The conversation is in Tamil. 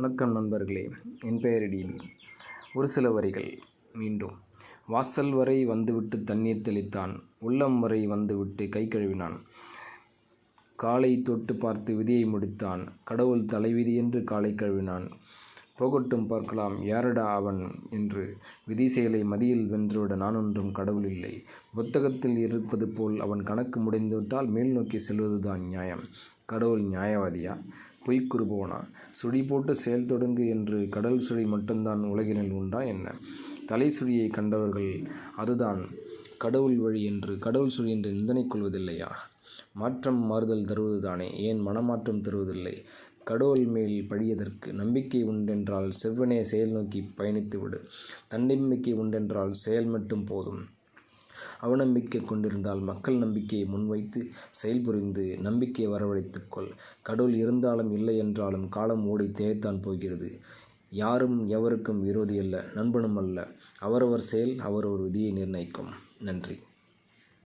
வணக்கம் நண்பர்களே. என் பெயர் டிபி ஒரு சில வரிகள் மீண்டும். வாசல் வரை வந்துவிட்டு தண்ணீர் தெளித்தான். உள்ளம் வரை வந்துவிட்டு கை கழுவினான். காலை தொட்டு பார்த்து விதியை முடித்தான். கடவுள் தலைவிதி என்று காலை கழுவினான். போகட்டும் பார்க்கலாம். யாரடா அவன் என்று விதி செயலை மதியில் வென்றுவிட நானொன்றும் கடவுள் இல்லை. புத்தகத்தில் இருப்பது போல் அவன் கணக்கு முடிந்துவிட்டால் மேல் நோக்கி செல்வதுதான் நியாயம். கடவுள் நியாயவாதியா? பொய்க்குறுபவனா சுழி போட்டு செயல் தொடங்கு என்று கடல் சுழி மட்டும்தான் உலகினில் உண்டா என்ன? தலை சுழியை கண்டவர்கள் அதுதான் கடவுள் வழி என்று கடவுள் சுழி என்று நிந்தனை கொள்வதில்லையா? மாற்றம் மாறுதல் தருவதுதானே ஏன் மனமாற்றம் தருவதில்லை? கடவுள் மேல் பழியதற்கு நம்பிக்கை உண்டென்றால் செவ்வனே செயல் நோக்கி பயணித்து விடு தன்னம்பிக்கை உண்டென்றால் செயல் மட்டும் போதும். அவநம்பிக்கை கொண்டிருந்தால் மக்கள் நம்பிக்கையை முன்வைத்து செயல்புரிந்து நம்பிக்கையை வரவழைத்துக்கொள் கடவுள் இருந்தாலும் இல்லை என்றாலும் காலம் ஓடி தேய்த்தான் போகிறது. யாரும் எவருக்கும் விரோதி அல்ல நண்பனும் அல்ல. அவரவர் செயல் அவரவர் விதியை நிர்ணயிக்கும். நன்றி.